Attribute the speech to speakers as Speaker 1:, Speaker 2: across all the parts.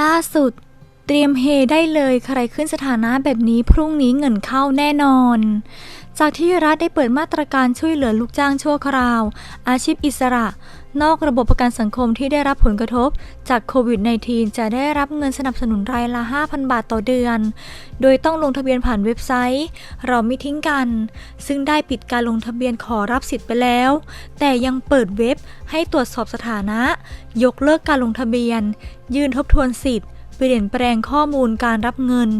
Speaker 1: ล่าสุด เตรียมเฮได้เลยใครขึ้นสถานะแบบนี้พรุ่งนี้เงินเข้าแน่นอน จากที่รัฐได้เปิดมาตรการช่วยเหลือลูกจ้างชั่วคราว อาชีพอิสระ นอกระบบประกันสังคมที่ได้รับผลกระทบจากโควิด -19 จะได้รับเงินสนับสนุนรายละ 5,000 บาทต่อเดือน โดยต้องลงทะเบียนผ่านเว็บไซต์ เราไม่ทิ้งกัน ซึ่งได้ปิดการลงทะเบียนขอรับสิทธิ์ไปแล้ว แต่ยังเปิดเว็บให้ตรวจสอบสถานะ ยกเลิกการลงทะเบียน ยื่นทบทวนสิทธิ์ เปลี่ยนแปลงข้อมูลการรับเงิน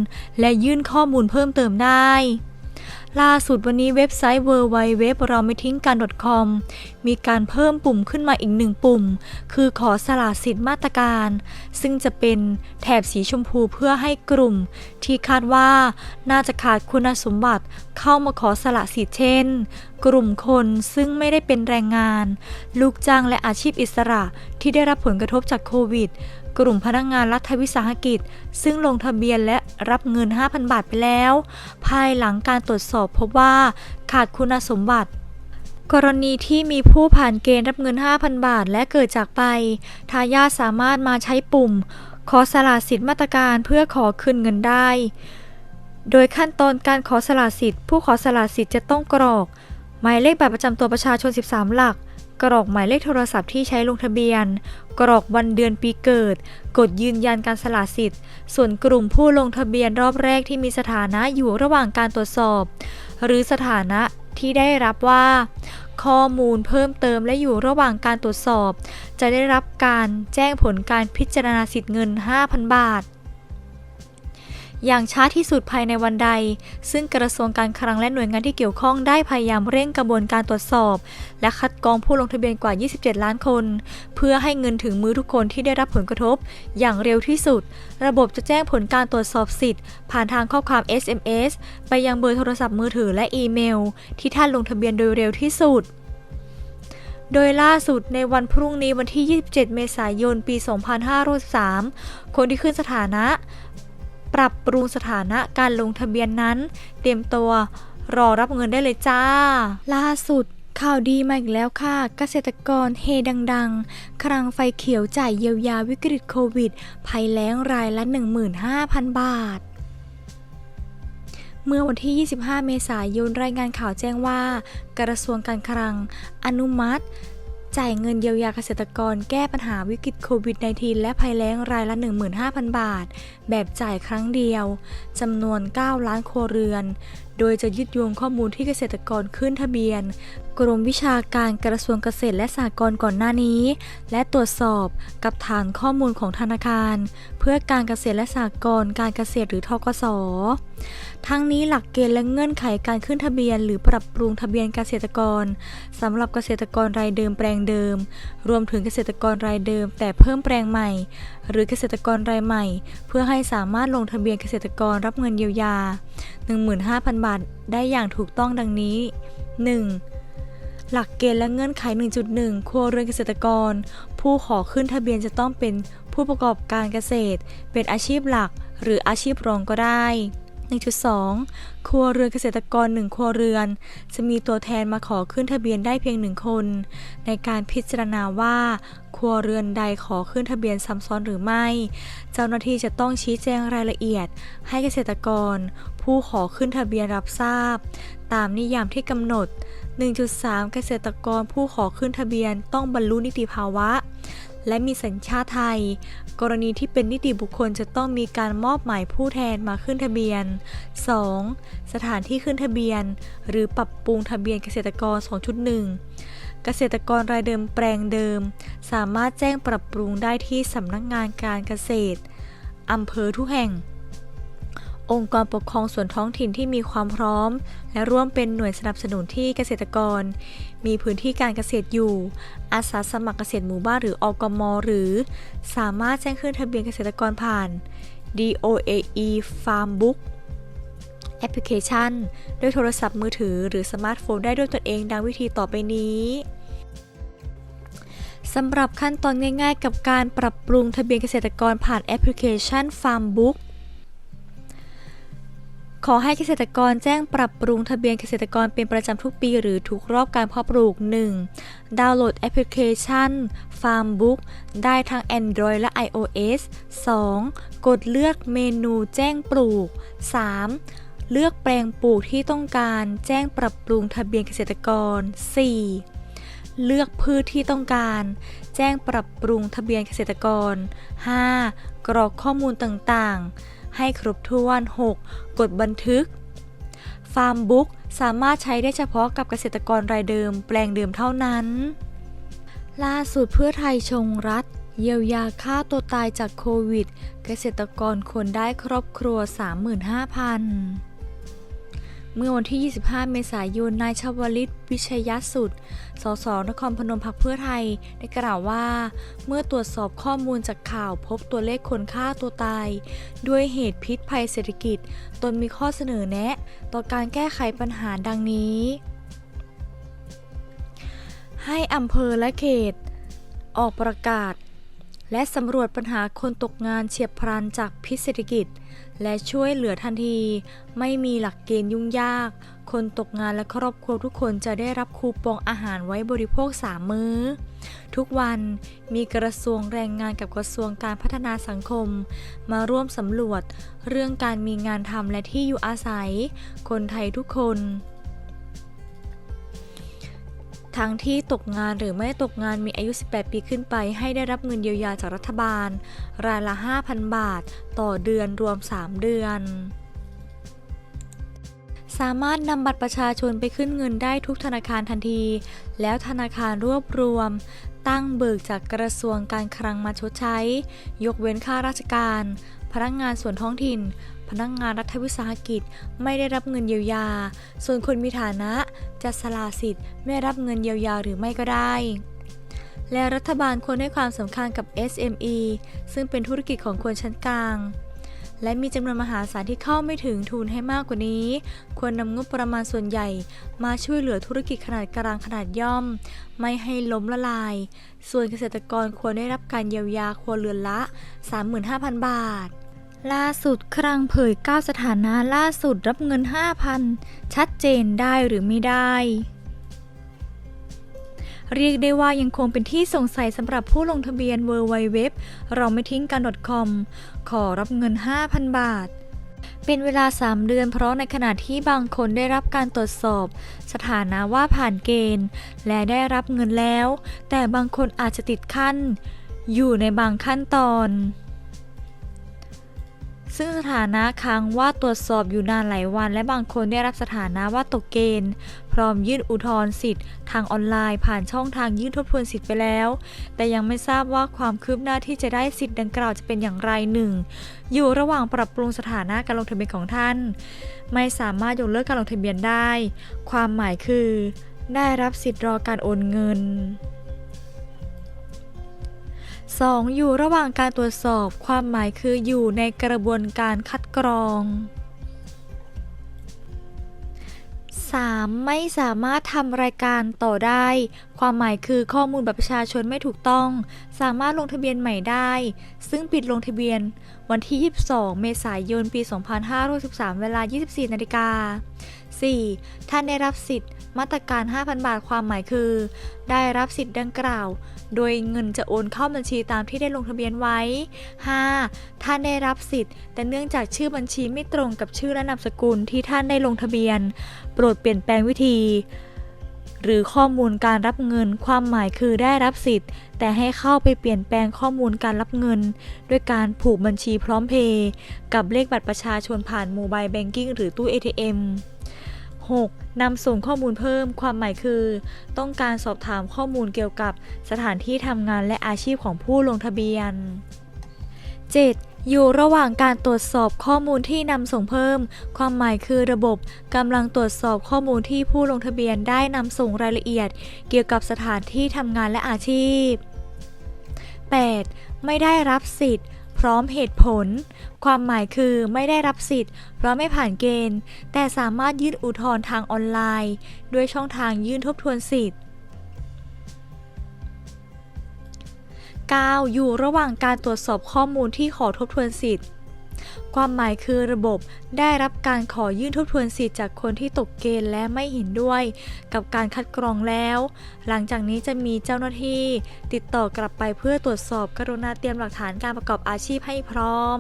Speaker 1: และยื่นข้อมูลเพิ่มเติมได้ ล่าสุดวันนี้เว็บไซต์ w w w เราไม่ทิ้งการ .com มีการเพิ่มปุ่มขึ้นมาอีกหนึ่งปุ่ม คือขอสละสิทธิ์มาตรการ ซึ่งจะเป็นแถบสีชมพูเพื่อให้กลุ่ม ที่คาดว่าน่าจะขาดคุณสมบัติเข้ามาขอสละสิทธิ์เช่นกลุ่มคนซึ่งไม่ได้เป็นแรงงาน ลูกจ้างและอาชีพอิสระที่ได้รับผลกระทบจากโควิด กลุ่มพนักงานรัฐวิสาหกิจ ซึ่งลงทะเบียนและรับเงิน 5,000 บาทไปแล้ว ภายหลังการตรวจสอบพบว่าขาดคุณสมบัติกรณีที่มีผู้ผ่านเกณฑ์รับเงิน 5,000 บาทและเกิดจากไป ทายาทสามารถมาใช้ปุ่ม ขอสละสิทธิ์มาตรการเพื่อขอคืนเงินได้ โดยขั้นตอนการขอสละสิทธิ์ ผู้ขอสละสิทธิ์จะต้องกรอก หมายเลขบัตรประจำตัวประชาชน 13 หลัก กรอกหมายเลขโทรศัพท์ที่ใช้ลงทะเบียน กรอกวันเดือนปีเกิด กดยืนยันการสละสิทธิ์ ส่วนกลุ่มผู้ลงทะเบียนรอบแรกที่มีสถานะอยู่ระหว่างการตรวจสอบ หรือสถานะที่ได้รับว่า ข้อมูลเพิ่มเติมและอยู่ระหว่างการตรวจสอบ จะได้รับการแจ้งผลการพิจารณาสิทธิ์เงิน 5,000 บาท อย่างช้าที่สุดภายในวันใด ซึ่งกระทรวงการคลังและหน่วยงานที่เกี่ยวข้องได้พยายามเร่งกระบวนการตรวจสอบ และคัดกรองผู้ลงทะเบียนกว่า 27 ล้านคน เพื่อให้เงินถึงมือทุกคนที่ได้รับผลกระทบ อย่างเร็วที่สุด ระบบจะแจ้งผลการตรวจสอบสิทธิ์ ผ่านทางข้อความ SMS ไปยังเบอร์โทรศัพท์มือถือและอีเมล ที่ท่านลงทะเบียนโดยเร็วที่สุดโดยล่าสุดในวันพรุ่งนี้วันที่ 27 เมษายน ปี 2563 คนที่ขึ้นสถานะ ปรับปรุงสถานะการลงทะเบียนนั้น เตรียมตัวรอรับเงินได้เลยจ้า ล่าสุดข่าวดีมาอีกแล้วค่ะ เกษตรกรเฮดังๆ ครังไฟเขียวจ่ายเยียวยาวิกฤตโควิด ภัยแล้งรายละ 15,000 บาทเมื่อวันที่ 25 เมษายน รายงานข่าวแจ้งว่า กระทรวงการคลัง อนุมัติ จ่ายเงินเยียวยาเกษตรกรแก้ปัญหาวิกฤตโควิด -19 และภัยแล้งรายละ 15,000 บาท แบบจ่ายครั้งเดียว จำนวน 9 ล้านครัวเรือน โดยจะยึดโยงข้อมูลที่เกษตรกรขึ้นทะเบียน กรมวิชาการกระทรวงเกษตรและสหกรณ์ก่อนหน้านี้ และตรวจสอบกับฐานข้อมูลของธนาคาร เพื่อการเกษตรและสหกรณ์การเกษตรหรือทกสทั้งนี้หลักเกณฑ์และเงื่อนไขการขึ้นทะเบียน หรือปรับปรุงทะเบียนเกษตรกรสำหรับเกษตรกรรายเดิมแปลงเดิม รวมถึงเกษตรกรรายเดิม แต่เพิ่มแปลงใหม่ หรือเกษตรกรรายใหม่ เพื่อให้สามารถลงทะเบียนเกษตรกรรับเงินเยียวยา 15,000บาทได้อย่างถูกต้องดังนี้ 1. หลักเกณฑ์และเงื่อนไข 1.1 ครัวเรือนเกษตรกร ผู้ขอขึ้นทะเบียนจะต้องเป็นผู้ประกอบการเกษตร เป็นอาชีพหลักหรืออาชีพรองก็ได้ 1.2 ครัวเรือนเกษตรกร 1 ครัวเรือน จะมีตัวแทนมาขอขึ้นทะเบียนได้เพียงหนึ่งคน ในการพิจารณาว่า ครัวเรือนใดขอขึ้นทะเบียนซ้ำซ้อนหรือไม่ เจ้าหน้าที่จะต้องชี้แจงรายละเอียด ให้เกษตรกร ผู้ขอขึ้นทะเบียนรับทราบ ตามนิยามที่กำหนด 1.3 เกษตรกรผู้ขอขึ้นทะเบียนต้องบรรลุนิติภาวะ และมีสัญชาติไทย กรณีที่เป็นนิติบุคคลจะต้องมีการมอบหมายผู้แทนมาขึ้นทะเบียน 2. สถานที่ขึ้นทะเบียน หรือปรับปรุงทะเบียนเกษตรกร 2.1เกษตรกรรายเดิมแปลงเดิม สามารถแจ้งปรับปรุงได้ที่สำนักงานการเกษตรอำเภอทุกแห่ง องค์กรปกครองส่วนท้องถิ่นที่มีความพร้อม และร่วมเป็นหน่วยสนับสนุนที่เกษตรกร มีพื้นที่การเกษตรอยู่ อาสาสมัครเกษตรหมู่บ้านหรืออกมหรือ สามารถแจ้งขึ้นทะเบียนเกษตรกรผ่าน DOAE Farm Book แอปพลิเคชัน ด้วยโทรศัพท์มือถือหรือสมาร์ทโฟนได้ด้วยตนเองดังวิธีต่อไปนี้สำหรับขั้นตอนง่ายๆ กับการปรับปรุงทะเบียนเกษตรกรผ่านแอปพลิเคชัน Farm Book ขอให้เกษตรกรแจ้งปรับปรุงทะเบียนเกษตรกรเป็นประจำทุกปี หรือทุกรอบการเพาะปลูก 1. ดาวน์โหลดแอปพลิเคชัน Farmbook ได้ทั้ง Android และ iOS 2. กดเลือกเมนูแจ้งปลูก 3. เลือกแปลงปลูกที่ต้องการแจ้งปรับปรุงทะเบียนเกษตรกร 4. เลือกพืชที่ต้องการ แจ้งปรับปรุงทะเบียนเกษตรกร 5. กรอกข้อมูลต่างๆ ให้ครบถ้วน 6. กดบันทึก ฟาร์มบุ๊กสามารถใช้ได้เฉพาะกับเกษตรกรรายเดิม แปลงเดิมเท่านั้น ล่าสุดเพื่อไทยชงรัฐ เยียวยาค่าตัวตายจากโควิด เกษตรกรควรได้ครอบครัว 35,000 เมื่อวันที่ 25 เมษายน นายชวลิต วิชยสุด สส นครพนมพักเพื่อไทย ได้กล่าวว่า เมื่อตรวจสอบข้อมูลจากข่าวพบตัวเลขคนฆ่าตัวตาย ด้วยเหตุพิษภัยเศรษฐกิจ ตนมีข้อเสนอแนะ ต่อการแก้ไขปัญหาดังนี้ ให้อำเภอและเขต ออกประกาศ และสำรวจปัญหาคนตกงานเฉียบพลันจากพิษเศรษฐกิจ และช่วยเหลือทันที ไม่มีหลักเกณฑ์ยุ่งยาก คนตกงานและครอบครัวทุกคนจะได้รับคูปองอาหารไว้บริโภค 3 มื้อ ทุกวันมีกระทรวงแรงงานกับกระทรวงการพัฒนาสังคม มาร่วมสำรวจ เรื่องการมีงานทำและที่อยู่อาศัย คนไทยทุกคน ทั้งที่ตกงานหรือไม่ตกงานมีอายุ 18 ปีขึ้นไป ให้ได้รับเงินเยียวยาจากรัฐบาล รายละ 5,000 บาท ต่อเดือนรวม 3 เดือน สามารถนำบัตรประชาชนไปขึ้นเงินได้ทุกธนาคารทันที แล้วธนาคารรวบรวม ตั้งเบิกจากกระทรวงการคลังมาชดใช้ ยกเว้นข้าราชการ พนักงานส่วนท้องถิ่น พนักงานรัฐวิสาหกิจไม่ได้รับเงินเยียวยา ส่วนคนมีฐานะจะสละสิทธิ์ไม่รับเงินเยียวยาหรือไม่ก็ได้ และรัฐบาลควรให้ความสำคัญกับ SME ซึ่งเป็นธุรกิจของคนชั้นกลาง และมีจำนวนมหาศาลที่เข้าไม่ถึงทุนให้มากกว่านี้ ควรนำงบประมาณส่วนใหญ่ มาช่วยเหลือธุรกิจขนาดกลางขนาดย่อม ไม่ให้ล้มละลาย ส่วนเกษตรกรควรได้รับการเยียวยาครัวเรือนละ 35,000 บาท ล่าสุดครังเผย9สถานะล่าสุดรับเงิน 5,000 ชัดเจนได้หรือไม่ได้ เรียกได้ว่ายังคงเป็นที่สงสัยสำหรับผู้ลงทะเบียน w w w เราไม่ทิ้งกัน .com ขอรับเงิน 5,000 บาท เป็นเวลา 3 เดือนเพราะในขณะที่บางคนได้รับการตรวจสอบ สถานะว่าผ่านเกณฑ์ และได้รับเงินแล้ว แต่บางคนอาจจะติดขั้น อยู่ในบางขั้นตอน ซึ่งสถานะค้างว่าตรวจสอบอยู่นานหลายวัน และบางคนได้รับสถานะว่าตกเกณฑ์ พร้อมยื่นอุทธรณ์สิทธิ์ ทางออนไลน์ผ่านช่องทางยื่นทบทวนสิทธิ์ไปแล้ว แต่ยังไม่ทราบว่าความคืบหน้าที่จะได้สิทธิ์ดังกล่าวจะเป็นอย่างไรหนึ่งอยู่ระหว่างปรับปรุงสถานะการลงทะเบียนของท่าน ไม่สามารถยกเลิกการลงทะเบียนได้ ความหมายคือ ได้รับสิทธิ์รอการโอนเงิน 2. อยู่ระหว่างการตรวจสอบ ความหมายคืออยู่ในกระบวนการคัดกรอง 3. ไม่สามารถทำรายการต่อได้ ความหมายคือข้อมูลบัตรประชาชนไม่ถูกต้อง สามารถลงทะเบียนใหม่ได้ ซึ่งปิดลงทะเบียนวันที่ 22 เมษายน ปี 2563 เวลา 24 นาฬิกา 4. ท่านได้รับสิทธิ์มาตรการ 5,000 บาทความหมายคือ ได้รับสิทธิ์ดังกล่าว โดยเงินจะโอนเข้าบัญชีตามที่ได้ลงทะเบียนไว้ 5. ท่านได้รับสิทธิ์ แต่เนื่องจากชื่อบัญชีไม่ตรงกับชื่อและนามสกุลที่ท่านได้ลงทะเบียน โปรดเปลี่ยนแปลงวิธี หรือข้อมูลการรับเงิน ความหมายคือได้รับสิทธิ์ แต่ให้เข้าไปเปลี่ยนแปลงข้อมูลการรับเงิน ด้วยการผูกบัญชีพร้อมเพย์กับเลขบัตรประชาชนผ่านโมบายแบงกิ้งหรือตู้ ATM 6. นำส่งข้อมูลเพิ่มความหมายคือ ต้องการสอบถามข้อมูลเกี่ยวกับสถานที่ทำงานและอาชีพของผู้ลงทะเบียน 7. อยู่ระหว่างการตรวจสอบข้อมูลที่นำส่งเพิ่ม ความหมายคือระบบกำลังตรวจสอบข้อมูลที่ผู้ลงทะเบียนได้นำส่งรายละเอียด เกี่ยวกับสถานที่ทำงานและอาชีพ 8. ไม่ได้รับสิทธิ์ พร้อมเหตุผล ความหมายคือไม่ได้รับสิทธิ์ เพราะไม่ผ่านเกณฑ์ แต่สามารถยื่นอุทธรณ์ทางออนไลน์ ด้วยช่องทางยื่นทบทวนสิทธิ์ 9. อยู่ระหว่างการตรวจสอบข้อมูลที่ขอทบทวนสิทธิ์ ความหมายคือระบบได้รับการขอยื่นทบทวนสิทธิ์จากคนที่ตกเกณฑ์และไม่เห็นด้วย กับการคัดกรองแล้ว หลังจากนี้จะมีเจ้าหน้าที่ ติดต่อกลับไปเพื่อตรวจสอบกรุณาเตรียมหลักฐานการประกอบอาชีพให้พร้อม